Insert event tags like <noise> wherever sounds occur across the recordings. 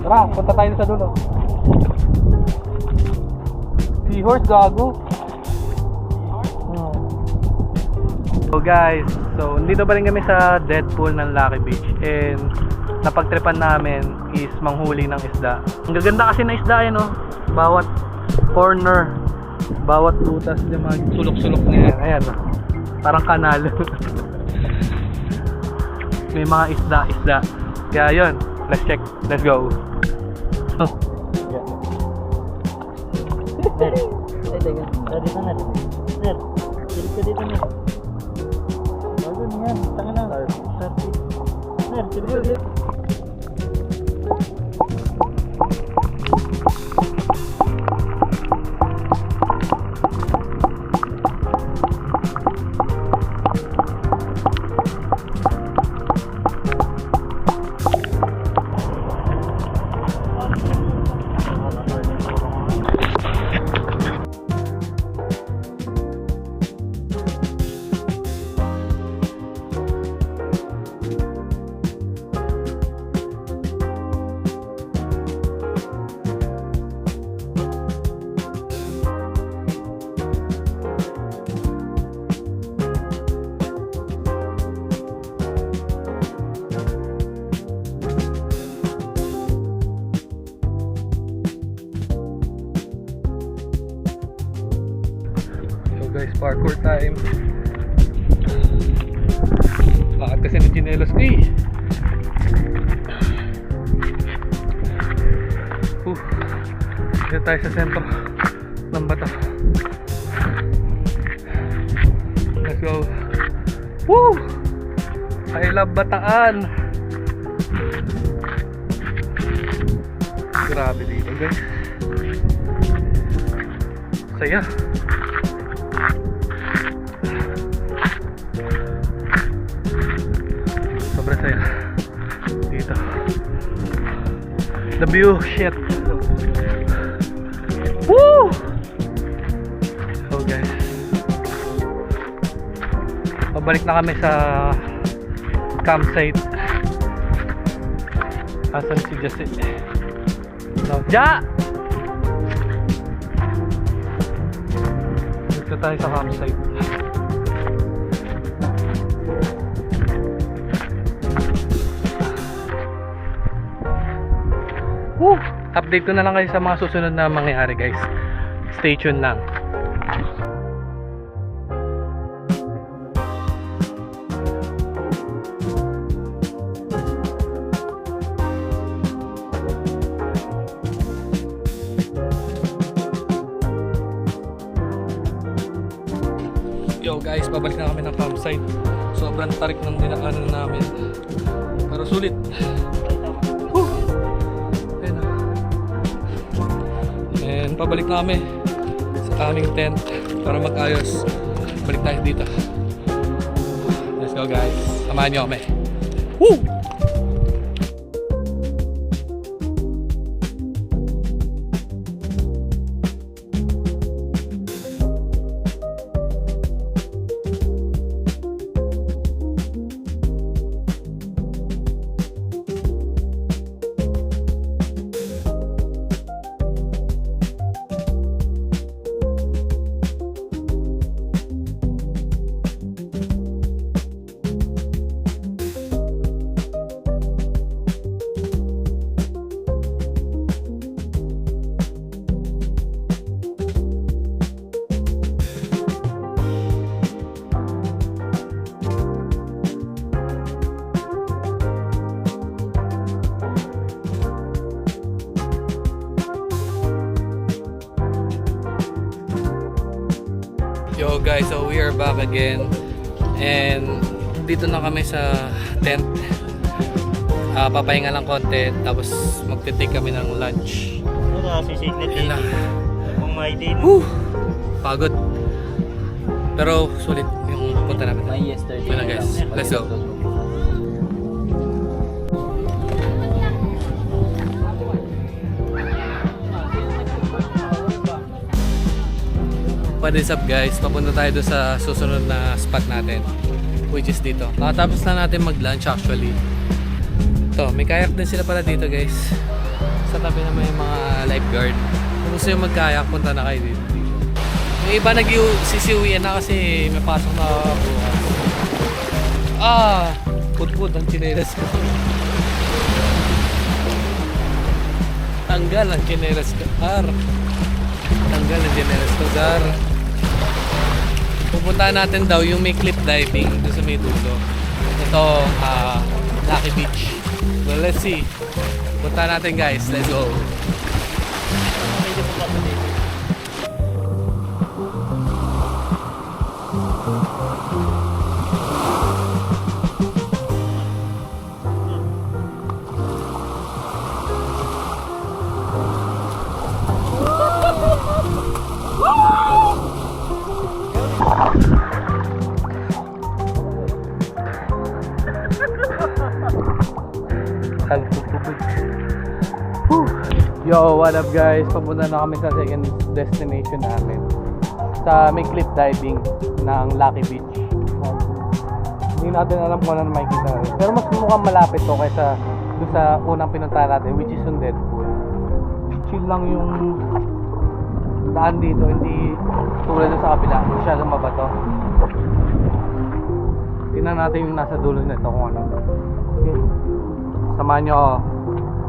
Tara, punta tayo sa dulo. Seahorse, gago. Hmm. So guys, so dito pa rin kami sa Deadpool ng Lucky Beach and napagtripan namin is manghuli ng isda. Ang gaganda kasi ng isda yan oh. Bawat corner, bawat butas yung mga sulok-sulok na yan. Ayan. Parang kanal. <laughs> May mga isda-isda. Kaya yun, let's check. Let's go. Oh. Ner, ay teka, Ner, dito Ner. Ner, silip ka dito Ner. Bago niyan, tanga na. Starfish. Ner, silip ka dito. Guys, parkour time. Lahat kasi ng chinelas ko eh. Dito tayo sa sentro ng bato. Let's go. Woo! I love Bataan. Grabe dito guys. Saya. Sobrang The view, shit. Woo! So guys. Pabalik na kami sa campsite. Asan si Jesse? No. Ja! Dito tayo sa campsite. Update ko na lang kayo sa mga susunod na mangyayari guys. Stay tuned lang. Yo guys, babalik na kami ng campsite. Sobrang tarik ng dinaanan pabalik na kami sa aming tent para mag-ayos. Balik tayo dito. Let's go guys. Samahan nyo kami. Woo! Yo guys, so we are back again. And dito na kami sa tent. Ah, papahinga lang konti tapos magte-take kami ng lunch. Ano na, sisignet yun din. Kung may din. Pagod. Pero sulit yung punta namin. May yesterday Yun na, guys. Let's go. What is up guys? Papunta tayo doon sa susunod na spot natin which is dito. Nakatapos na natin mag-lunch actually. Ito, may kayak din sila pala dito guys. Sa tabi naman yung mga lifeguard. Kung gusto yung magkayak, punta na kayo dito. Yung iba nag-sisiwian na kasi may pasok na bukas. Ah! Pudpud ang chinelas ko. Tanggal ang chinelas ko. Ar. Tanggal ang chinelas ko, Zar. Pupuntahan natin daw yung may cliff diving doon sa may dulo. Ito, ah, Lucky Beach. Well, let's see. Punta natin guys. Let's go. Yo, what up guys? Papunta na kami sa second destination namin. Sa may cliff diving ng Lucky Beach. Hindi natin alam kung ano na makikita natin. Pero mas mukhang malapit to kaysa doon sa unang pinuntahan natin which is yung Deadpool. Chill lang yung daan dito, hindi tulad sa kabila. Masyadong mabato. Tingnan natin yung nasa dulo nito kung ano. Okay. Samahan nyo ako.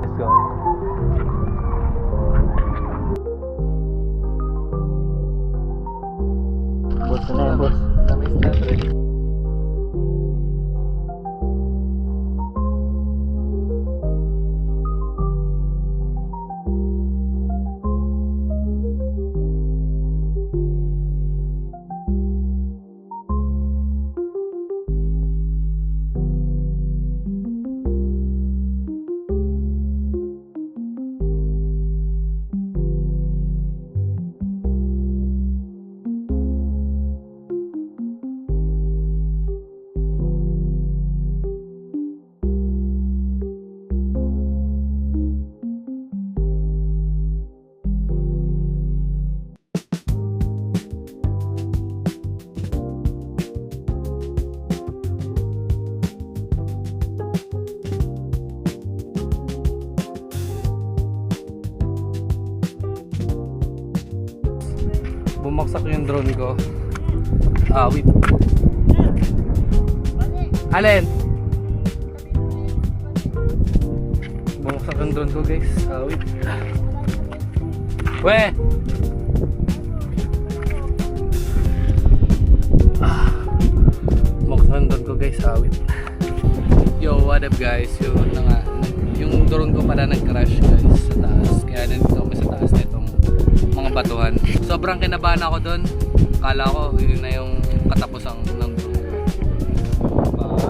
Let's go. Boss na drone ko. Ah, wait. Alin? Bumaksak yung drone ko guys. Ah, wait. We! Ah. Bumaksak yung drone guys. Ah, wait. Yo, what up guys? Yun na nga. Yung drone ko pala nag-crash guys sa taas. Kaya nandito kami sa taas nitong mga batuhan. Sobrang kinabahan ako doon. Kala ko yun na yung katapusan ng. But,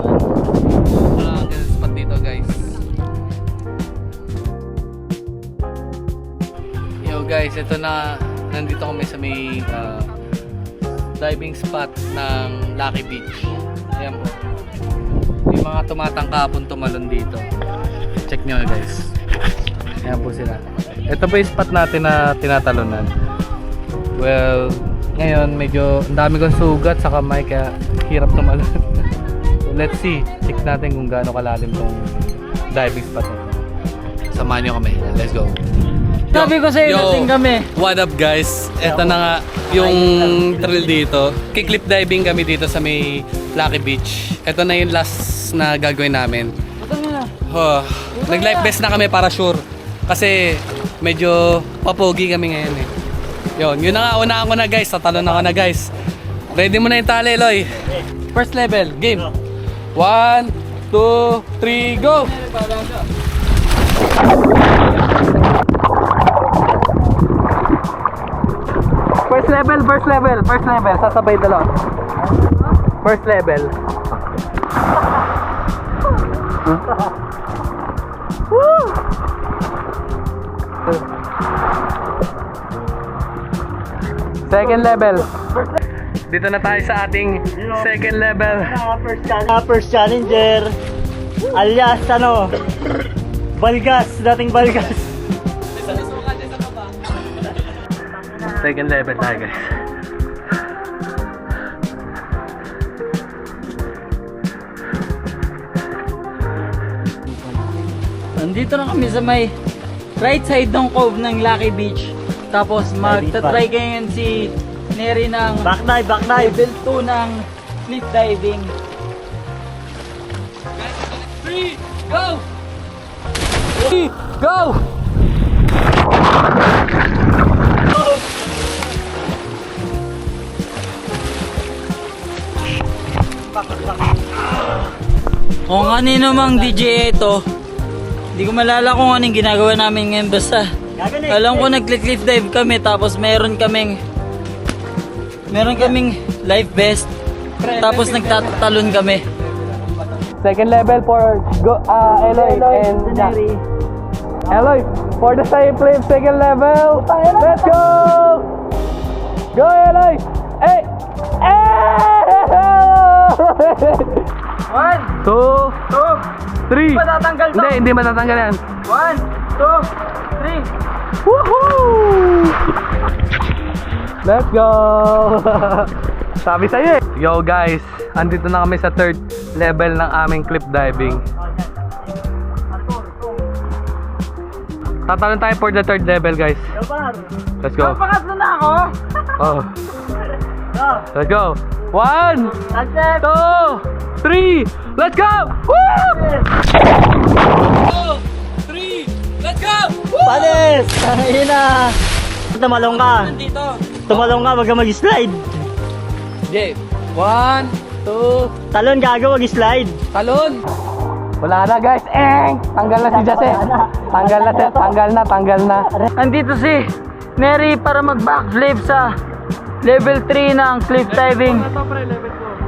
wala kang spot dito guys. Yo guys, ito na nandito kami sa may ah, diving spot ng Lucky Beach. Ayan po. May mga tumatangkapon tumalon dito. Check nyo guys. Ayan po sila. Ito po yung spot natin na tinatalunan. Well, ngayon medyo ang dami kong sugat sa kamay kaya hirap tumalon. so, <laughs> let's see. Check natin kung gaano kalalim tong diving spot na. Samahan nyo kami. Let's go. Sabi ko sa'yo, Yo. dating kami. What up guys? Ito na nga yung trail dito. Kiklip diving kami dito sa may Lucky Beach. Ito na yung last na gagawin namin. Oh, nag-life vest na kami para sure. Kasi medyo papogi kami ngayon eh. Yun, yun na nga, unaan ko na guys. Tatalon na ko na guys. Ready mo na yung tali, Eloy. First level, game. One, two, three, go! First level, first level, first level. Sasabay dalawa. First level. Second level. Dito na tayo sa ating second level. First, challenge, first challenger. Alias, ano? Balgas, dating Balgas. Second level tayo guys. Nandito na kami sa may right side ng cove ng Lucky Beach. Tapos magta-try yun si Neri ng Back dive, back dive. level 2 ng cliff diving. 3, go! 3, go! Kung kanino mang DJ ito, hindi ko malala kung anong ginagawa namin ngayon basta. Alam ko nag-cliff dive kami tapos meron kaming meron kaming life vest tapos nagtatalon kami. Second level for go, uh, Eloy, and Jack. Eloy, for the side flip, second level. Let's go! Go, Eloy! Hey! Hey! <laughs> One, Two, two, three. matatanggal to. Hindi, hindi matatanggal yan. One, two, three. Woohoo! Let's go! <laughs> Sabi sa'yo eh. Yo guys, andito na kami sa third level ng aming cliff diving. Tatalon tayo for the third level guys. Let's go. Pakaslo na ako. Oh, Go. <laughs> let's go. One, two, three, let's go! Woo! Two, three, let's go! Palis! Ayun <laughs> na. Tumalong ka. Nandito. Tumalong ka, wag ka mag-slide. Okay. One, two, Talon gago, mag-slide. talon! Wala na guys. Eng! Tanggal na si Jase. Tanggal na, si- tanggal na, tanggal na. Andito si Neri para mag-backflip sa level 3 ng cliff diving.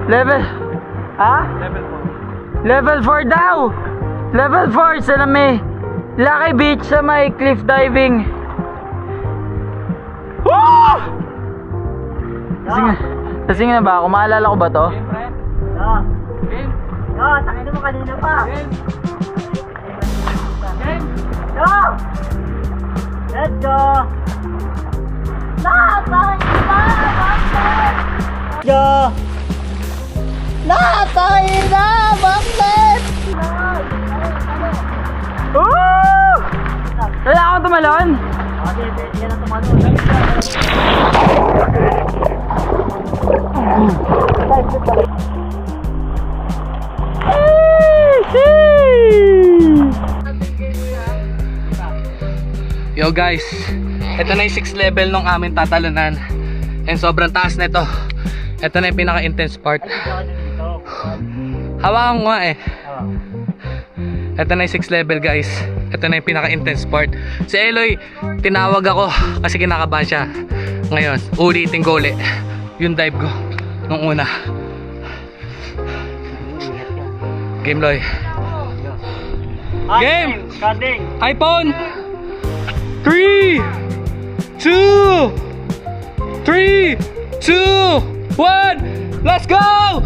Level? Ha? Level 4 daw! Level 4 sa na may Lucky Beach sa may cliff diving. Woo! Lasing, lasing na ba ako? Maalala ko ba to? Go. Go, tangin mo kanina pa. Go! Let's go! Go! Natay na! Bakit? Woo! Wala akong tumalon? Okay, yan ang tumalon. Yo guys, ito na yung 6th level ng aming tatalunan. And sobrang taas na ito. Ito na yung pinaka-intense part. Hawakan ko nga eh. Ito na yung 6th level guys. Ito na yung pinaka-intense part. Si Eloy, tinawag ako kasi kinakabahan siya. Ngayon, ulitin ko ulit yung dive ko nung una. Game Loy. Game! Cutting! iPhone! Three, two, three, two, one, let's go!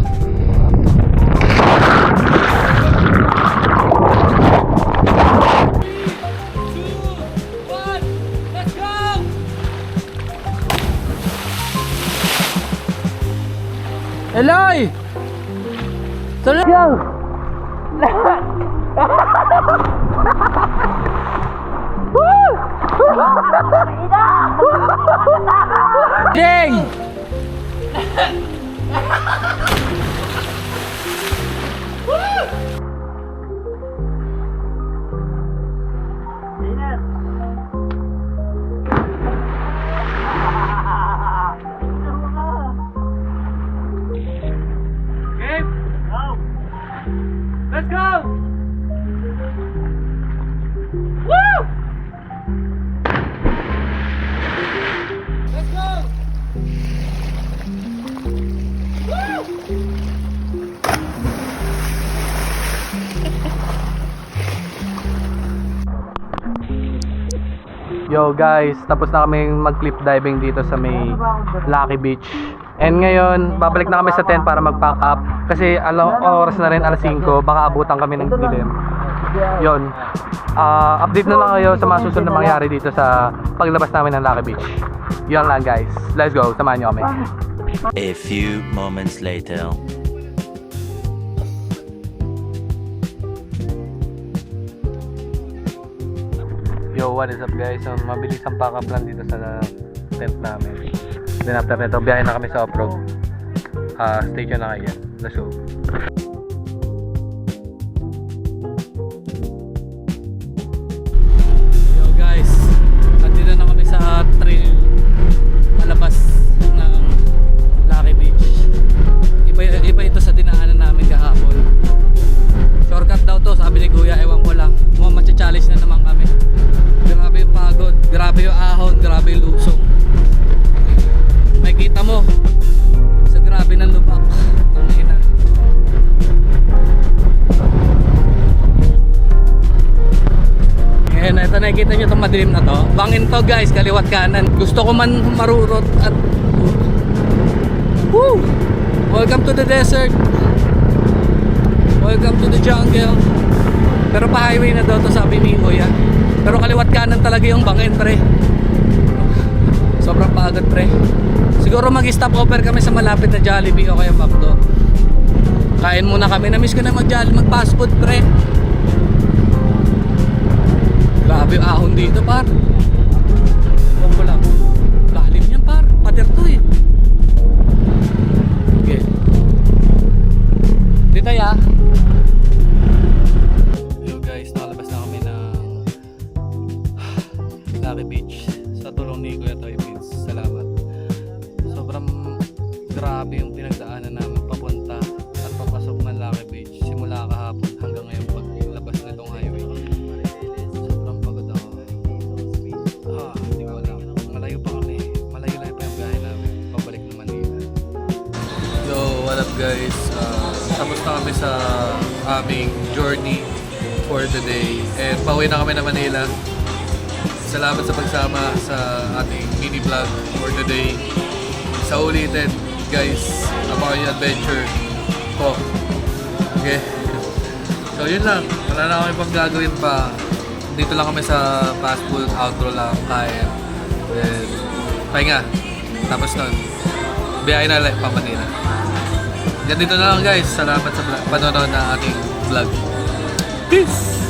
Eloy! Tuloy! Ding! Game, Yo guys, tapos na kami mag-cliff diving dito sa may Lucky Beach. And ngayon, babalik na kami sa tent para mag-pack up. Kasi alam, oras na rin, alas 5, baka abutan kami ng dilim. Yon. Ah, update na lang kayo sa mga susunod na mangyari dito sa paglabas namin ng Lucky Beach. Yun lang guys. Let's go, samahan nyo kami. A few moments later. Yo, what is up guys? So, mabilis ang pack up lang dito sa tent namin. Then after nito, biyahe na kami sa off-road. Ah, stay tuned na kayo. Let's go. Madilim na to. Bangin to guys, kaliwat kanan. Gusto ko man marurot at... Woo! Welcome to the desert. Welcome to the jungle. Pero pa highway na daw to sabi ni Kuya. Pero kaliwat kanan talaga yung bangin pre. Sobrang pagod pre. Siguro mag-stop over kami sa malapit na Jollibee o kaya McDo. Kain muna kami. Na-miss ko na mag-Jollibee, mag-fast food pre. Grabe yung ahon dito par. Huwag ko lang. Lalim yan par. Pader to eh. Okay. Dito ya. Salamat sa pagsama sa ating mini vlog for the day. Sa ulitin, guys, abangan yung adventure ko. Okay? <laughs> So yun lang. Wala na kami pang gagawin pa. Dito lang kami sa fast food, outro lang, kain. Then, pahinga. Tapos nun, biyahe na ulit pa. Yan dito na lang guys. Salamat sa panonood ng ating vlog. Peace!